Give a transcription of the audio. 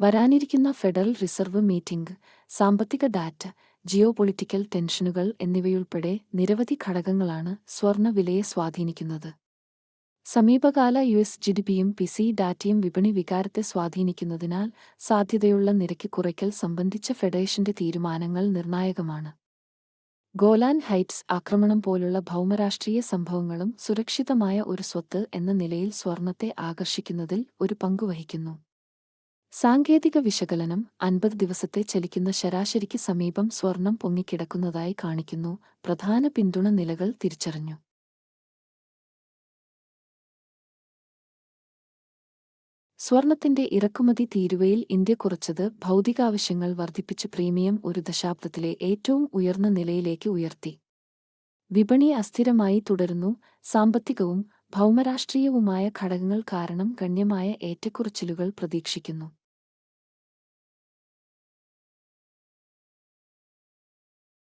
വരാനിരിക്കുന്ന federal reserve meeting സാമ്പത്തിക data geo political ടെൻഷനുകൾ എന്നിവയുൾപ്പെടെ നിരവധി ഘടകങ്ങളാണ് സ്വർണവിലയെ സ്വാധീനിക്കുന്നത്. സമീപകാല യു എസ് ജി ഡി പിയും പി സി ഡാറ്റയും വിപണി വികാരത്തെ സ്വാധീനിക്കുന്നതിനാൽ സാധ്യതയുള്ള നിരക്ക് കുറയ്ക്കൽ സംബന്ധിച്ച ഫെഡറേഷന്റെ തീരുമാനങ്ങൾ നിർണായകമാണ്. ഗോലാൻ ഹൈറ്റ്സ് ആക്രമണം പോലുള്ള ഭൗമരാഷ്ട്രീയ സംഭവങ്ങളും സുരക്ഷിതമായ ഒരു സ്വത്ത് എന്ന നിലയിൽ സ്വർണത്തെ ആകർഷിക്കുന്നതിൽ ഒരു പങ്കുവഹിക്കുന്നു സാങ്കേതിക വിശകലനം അൻപത് ദിവസത്തെ ചലിക്കുന്ന ശരാശരിക്ക് സമീപം സ്വർണം പൊങ്ങിക്കിടക്കുന്നതായി കാണിക്കുന്നു. പ്രധാന പിന്തുണ നിലകൾ തിരിച്ചറിഞ്ഞു. സ്വർണത്തിന്റെ ഇറക്കുമതി തീരുവയിൽ ഇന്ത്യ കുറച്ചത് ഭൗതികാവശ്യങ്ങൾ വർദ്ധിപ്പിച്ച് പ്രീമിയം ഒരു ദശാബ്ദത്തിലെ ഏറ്റവും ഉയർന്ന നിലയിലേക്ക് ഉയർത്തി. വിപണി അസ്ഥിരമായി തുടരുന്നു. സാമ്പത്തികവും ഭൗമരാഷ്ട്രീയവുമായ ഘടകങ്ങൾ കാരണം ഗണ്യമായ ഏറ്റക്കുറച്ചിലുകൾ പ്രതീക്ഷിക്കുന്നു.